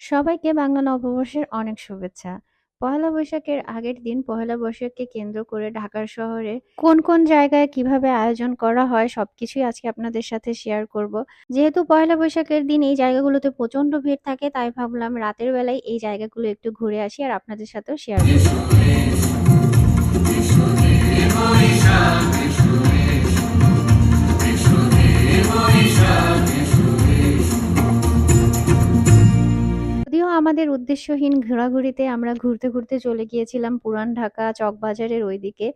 সবাইকে বাংলা নববর্ষের অনেক শুভেচ্ছা। পহেলা বৈশাখের আগের দিন পহেলা বৈশাখকে কেন্দ্র করে ঢাকার শহরে কোন, কোন জায়গায় কীভাবে আয়োজন করা হয় সবকিছুই আজকে আপনাদের সাথে শেয়ার করব। যেহেতু পহেলা বৈশাখের দিন এই জায়গাগুলোতে প্রচণ্ড ভিড় থাকে তাই ভাবলাম রাতের বেলায় এই জায়গাগুলো একটু ঘুরে আসি আর আপনাদের সাথেও শেয়ার করব। আমাদের উদ্দেশ্যহীন ঘোরাঘুরিতে আমরা ঘুরতে, ঘুরতে চলে গিয়েছিলাম পুরান ঢাকা চকবাজারের ওইদিকে।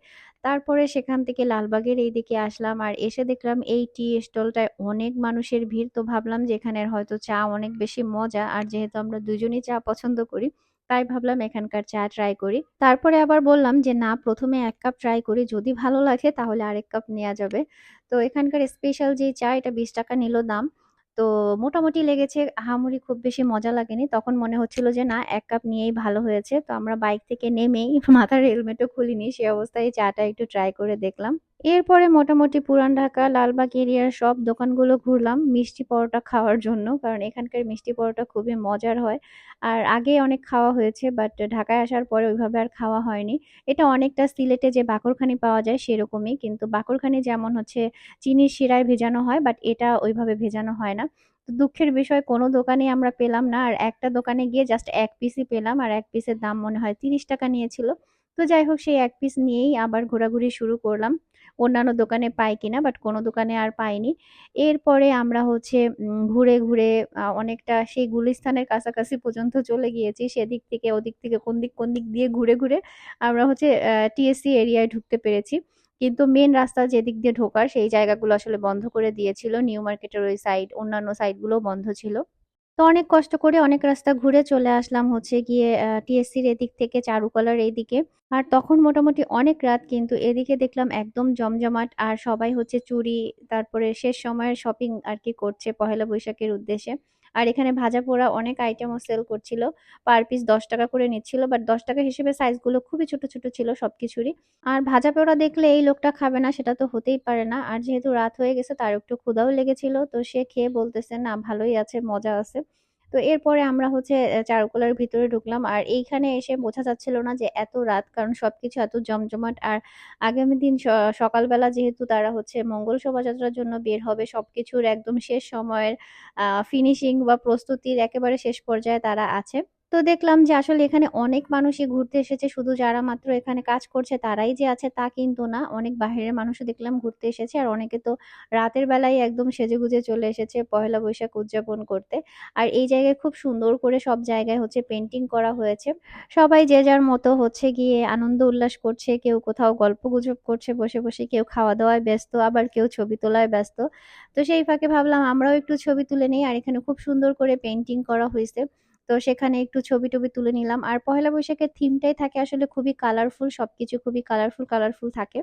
তারপরে সেখান থেকে লালবাগের এইদিকে আসলাম আর এসে দেখলাম এই টি স্টলটায় অনেক মানুষের ভিড়। তো ভাবলাম যে এখানের হয়তো চা অনেক বেশি মজা আর যেহেতু আমরা দুজনেই চা পছন্দ করি, তাই ভাবলাম এখানকার চা ট্রাই করি। তারপরে আবার বললাম যে না প্রথমে এক কাপ ট্রাই করি। যদি ভালো লাগে তাহলে আরেক কাপ নেওয়া যাবে। তো এখানকার স্পেশাল যে চা এটা ৳২০ নিল দাম। তো মোটামুটি লেগেছে আহামরি খুব বেশি মজা লাগেনি। তখন মনে হচ্ছিল যে, না, এক কাপ নিয়েই ভালো হয়েছে। তো আমরা বাইক থেকে নেমেই মাথার হেলমেটও খুলিনি। সে অবস্থায় চাটা একটু ট্রাই করে দেখলাম। এরপরে মোটামুটি পুরান ঢাকা, লালবাগ এরিয়ার সব দোকানগুলো ঘুরলাম মিষ্টি পরোটা খাওয়ার জন্য। কারণ এখানকার মিষ্টি পরোটা খুবই মজার হয়। আর আগে অনেক খাওয়া হয়েছে বাট ঢাকায় আসার পরে ওইভাবে আর খাওয়া হয়নি। এটা অনেকটা সিলেটে যে বাকরখানি পাওয়া যায় সেরকমই। কিন্তু বাকরখানি যেমন হচ্ছে চিনির শিরায় ভেজানো হয় বাট এটা ওইভাবে ভেজানো হয় না। তো দুঃখের বিষয় কোনো দোকানেই আমরা পেলাম না। আর একটা দোকানে গিয়ে জাস্ট এক পিসই পেলাম। আর এক পিসের দাম মনে হয় ৳৩০ নিয়েছিল। তো যাই হোক সেই এক পিস নিয়েই আবার ঘোরাঘুরি শুরু করলাম। অন্যান্য দোকানে পাই কিনা বাট কোনো দোকানে আর পাইনি। এরপরে আমরা হচ্ছে ঘুরে, ঘুরে অনেকটা সেই গুলিস্তানের কাছাকাছি পর্যন্ত চলে গিয়েছি। সেদিক থেকে ওদিক থেকে কোন দিক, কোন দিক দিয়ে ঘুরে, ঘুরে আমরা হচ্ছে টিএসসি এরিয়ায় ঢুকতে পেরেছি। কিন্তু মেন রাস্তা যেদিক দিয়ে ঢোকার সেই জায়গাগুলো আসলে বন্ধ করে দিয়েছিল। নিউ মার্কেটের ওই সাইড অন্যান্য সাইডগুলোও বন্ধ ছিল। তো অনেক কষ্ট করে অনেক রাস্তা ঘুরে চলে আসলাম হচ্ছে গিয়ে টিএসসির এদিক থেকে চারুকলার এইদিকে। আর তখন মোটামুটি অনেক রাত কিন্তু এদিকে দেখলাম একদম জমজমাট আর সবাই হচ্ছে চুরি, তারপরে শেষ সময়ের শপিং আর কি করছে পহেলা বৈশাখের উদ্দেশ্যে। আর এখানে ভাজা পোড়া অনেক আইটেমও সেল করছিল। পার পিস ৳১০ করে নিচ্ছিল বাট ৳১০ হিসেবে সাইজগুলো খুবই ছোট, ছোট ছিল সব কিছুরই আর ভাজা পোড়া দেখলে এই লোকটা খাবে না সেটা তো হতেই পারে না। আর যেহেতু রাত হয়ে গেছে তার একটু ক্ষুধাও লেগেছিল। তো সে খেয়ে বলতেছে, "না ভালোই আছে, মজা আছে।" তো এরপরে আমরা হচ্ছে চারকোলার ভিতরে ঢুকলাম। আর এইখানে এসে বোঝা যাচ্ছিল না যে এত রাত, কারণ সবকিছু এত জমজমাট। আর আগামী দিন সকালবেলা যেহেতু তারা হচ্ছে মঙ্গল শোভাযাত্রার জন্য বের হবে, সবকিছুর একদম শেষ সময়ের ফিনিশিং বা প্রস্তুতির একেবারে শেষ পর্যায়ে তারা আছে। তো দেখলাম যে আসলে এখানে অনেক মানুষই ঘুরতে এসেছে। শুধু যারা মাত্র এখানে কাজ করছে তারাই যে আছে তা কিন্তু না। অনেক বাহিরের মানুষও দেখলাম ঘুরতে এসেছে। আর অনেকে তো রাতের বেলায় একদম সেজেগুজে চলে এসেছে পহেলা বৈশাখ উদযাপন করতে। আর এই জায়গায় খুব সুন্দর করে সব জায়গায় হচ্ছে পেন্টিং করা হয়েছে। সবাই যে যার মতো হচ্ছে গিয়ে আনন্দ উল্লাস করছে। কেউ কোথাও গল্প গুজব করছে বসে, বসে। কেউ খাওয়া-দাওয়ায় ব্যস্ত আবার কেউ ছবি তোলায় ব্যস্ত। তো সেই ফাঁকে ভাবলাম আমরাও একটু ছবি তুলে নিই আর এখানে খুব সুন্দর করে পেন্টিং করা হইছে। তো সেখানে একটু ছবি-টবি তুলে নিলাম। আর পহেলা বৈশাখের থিমটাই থাকে আসলে খুবই কালারফুল। সবকিছু খুবই কালারফুল, কালারফুল থাকে।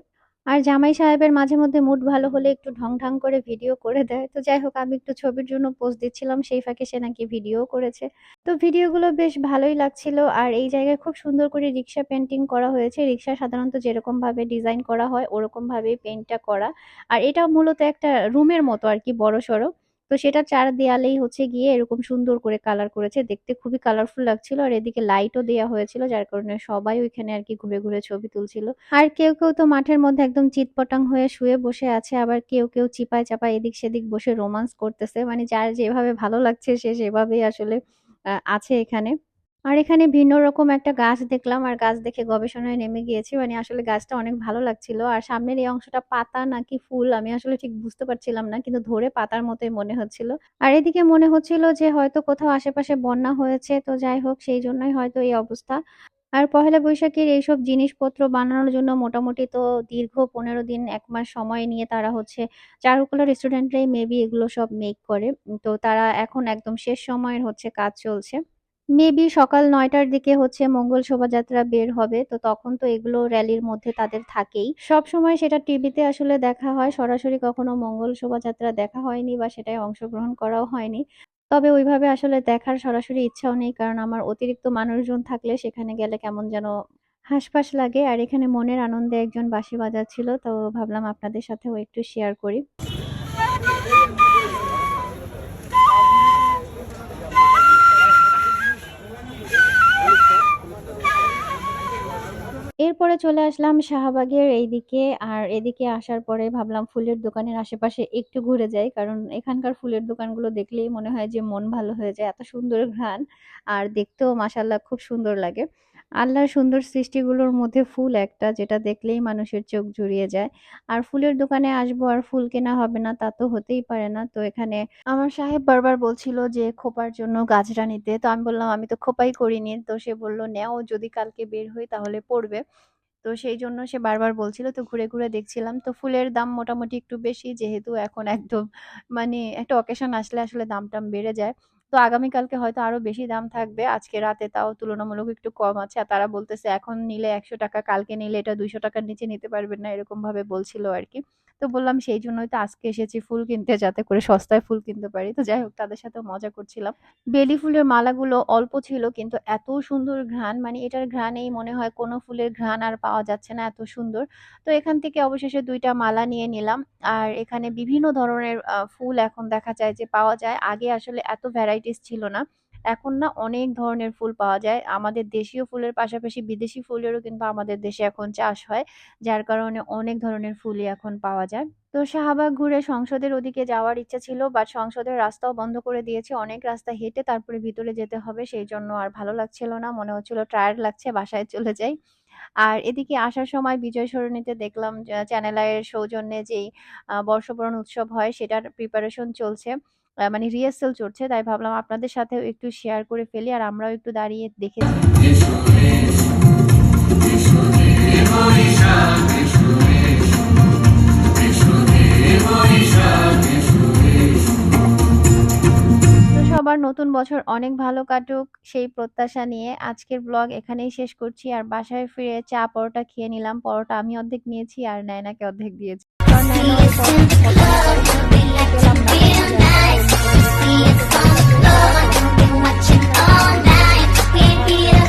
আর জামাই সাহেবের মাঝে মধ্যে মুড ভালো হলে একটু ঢং-ঢাং করে ভিডিও করে দেয়। তো যাই হোক আমি একটু ছবির জন্য পোস্ট দিচ্ছিলাম। সেই ফাঁকে সে নাকি ভিডিও করেছে। তো ভিডিওগুলো বেশ ভালোই লাগছিল। আর এই জায়গায় খুব সুন্দর করে রিক্সা পেইন্টিং করা হয়েছে। রিক্সা সাধারণত যেরকমভাবে ডিজাইন করা হয় ওরকমভাবেই পেইন্টটা করা। আর এটা মূলত একটা রুমের মতো আরকি বড়সড়। তো সেটা চার দেয়ালেই হচ্ছে গিয়ে এরকম সুন্দর করে কালার করেছে। দেখতে খুবই কালারফুল লাগছিল। আর এদিকে লাইটও দেয়া হয়েছিল যার কারণে সবাই ওইখানে আর কি ঘুরে, ঘুরে ছবি তুলছিল। আর কেউ, কেউ তো মাঠের মধ্যে একদম চিৎপটাং হয়ে শুয়ে বসে আছে। আবার কেউ, কেউ চিপায়, চাপায় এদিক সেদিক বসে রোমান্স করতেছে। মানে যার যেভাবে ভালো লাগছে সে সেভাবেই আসলে আছে এখানে। আর এখানে ভিন্ন রকম একটা গাছ দেখলাম, আর গাছ দেখে গবেষণায় নেমে গিয়েছি। মানে আসলে গাছটা অনেক ভালো লাগছিল। আর সামনের এই অংশটা পাতা নাকি ফুল, আমি আসলে ঠিক বুঝতে পারছিলাম না। কিন্তু ধরে পাতার মতোই মনে হচ্ছিল। আর এদিকে মনে হচ্ছিল যে হয়তো কোথাও আশেপাশে বন্যা হয়েছে। তো যাই হোক, সেই জন্যই হয়তো এই অবস্থা। আর পহেলা বৈশাখের এইসব জিনিসপত্র বানানোর জন্য মোটামুটি তো দীর্ঘ ১৫ দিন, এক মাস সময় নিয়ে তারা হচ্ছে চারুকলার স্টুডেন্টরাই মেবি এগুলো সব মেক করে। তো তারা এখন একদম শেষ সময়ের হচ্ছে কাজ চলছে। মেবি সকাল নয়টার দিকে হচ্ছে মঙ্গল শোভাযাত্রা বের হবে। তো তখন তো এগুলো র‍্যালির মধ্যে তাদের থাকেই। সবসময় সেটা টিভিতে আসলে দেখা হয়। সরাসরি কখনো মঙ্গল শোভাযাত্রা দেখা হয়নি বা সেটায় অংশগ্রহণ করাও হয়নি। তবে ওইভাবে আসলে দেখার সরাসরি ইচ্ছাও নেই। কারণ আমার অতিরিক্ত মানুষজন থাকলে সেখানে গেলে কেমন যেন হাসফাস লাগে। আর এখানে মনের আনন্দে একজন বাঁশি বাজাচ্ছিল। তো ভাবলাম আপনাদের সাথেও একটু শেয়ার করি। তারপরে চলে আসলাম শাহবাগের এইদিকে। আর এদিকে আসার পরে ভাবলাম ফুলের দোকানের আশেপাশে একটু ঘুরে যাই। কারণ এখানকার ফুলের দোকানগুলো দেখলেই মনে হয় যে মন ভালো হয়ে যায়। এত সুন্দর ঘ্রাণ আর দেখতেও মাশাআল্লাহ খুব সুন্দর লাগে। আল্লাহর সুন্দর সৃষ্টিগুলোর মধ্যে ফুল একটা যেটা দেখলেই মানুষের চোখ জুড়িয়ে যায়। আর ফুলের দোকানে আসব আর ফুল কেনা হবে না তা তো হতেই পারে না। তো এখানে আমার সাহেব বারবার বলছিল যে খোপার জন্য গাছড়া নিতে। তো আমি বললাম আমি তো খোপাই করিনি। তো সে বলল, "নেও যদি কালকে বের হই তাহলে পড়বে।" তো সেই জন্য সে বারবার বলছিল। তো ঘুরে, ঘুরে দেখছিলাম। তো ফুলের দাম মোটামুটি একটু বেশি যেহেতু এখন একদম মানে একটা অকেশন আসলে আসলে দাম-টাম বেড়ে যায়। তো আগামীকালকে হয়তো আরও বেশি দাম থাকবে। আজকে রাতে তাও তুলনামূলক একটু কম আছে। আর তারা বলতেছে এখন নিলে ৳১০০ কালকে নিলে এটা দুইশো টাকার নিচে নিতে পারবেন না। এরকম ভাবে বলছিল আরকি। তো বললাম সেই জন্যই তো আজকে এসেছি ফুল কিনতে যাতে করে সস্তায় ফুল কিনতে পারি। তো যাই হোক, তাদের সাথেও মজা করছিলাম। বেলি ফুলের মালাগুলো অল্প ছিল, কিন্তু এত সুন্দর ঘ্রাণ মানে এটার ঘ্রাণেই মনে হয় কোনো ফুলের ঘ্রাণ আর পাওয়া যাচ্ছে না এত সুন্দর। তো এখান থেকে অবশেষে দুইটা মালা নিয়ে নিলাম। আর এখানে বিভিন্ন ধরনের ফুল এখন দেখা যায় যে পাওয়া যায়। আগে আসলে এত ভ্যারাইটিস ছিল না। এখন না অনেক ধরনের ফুল পাওয়া যায়। আমাদের দেশীয় ফুলের পাশাপাশি বিদেশি ফুলেরও কিন্তু আমাদের দেশে এখন চাষ হয়। যার কারণে অনেক ধরনের ফুলই এখন পাওয়া যায়। তো শাহবাগ ঘুরে সংসদের ওদিকে যাওয়ার ইচ্ছা ছিল বাট সংসদের রাস্তাও বন্ধ করে দিয়েছে। অনেক রাস্তা হেঁটে তারপরে ভিতরে যেতে হবে। সেই জন্য আর ভালো লাগছিল না। মনে হচ্ছিল টায়ার্ড লাগছে, বাসায় চলে যাই। আর এদিকে আসার সময় বিজয় সরণিতে দেখলাম যা চ্যানেল আইয়ের সৌজন্যে যেই বর্ষবরণ উৎসব হয়, সেটার প্রিপারেশন চলছে। মানে রিহার্সেল চলছে। তাই ভাবলাম আপনাদের সাথেও একটু শেয়ার করে ফেলি। আর আমরাও একটু দাঁড়িয়ে দেখেছি। সবার নতুন বছর অনেক ভালো কাটুক, সেই প্রত্যাশা নিয়ে আজকের ব্লগ এখানেই শেষ করছি। আর বাসায় ফিরে চা পরোটা খেয়ে নিলাম। পরোটা আমি অর্ধেক নিয়েছি আর নায়নাকে অর্ধেক দিয়েছি। Love, I've been watching all night. We're here.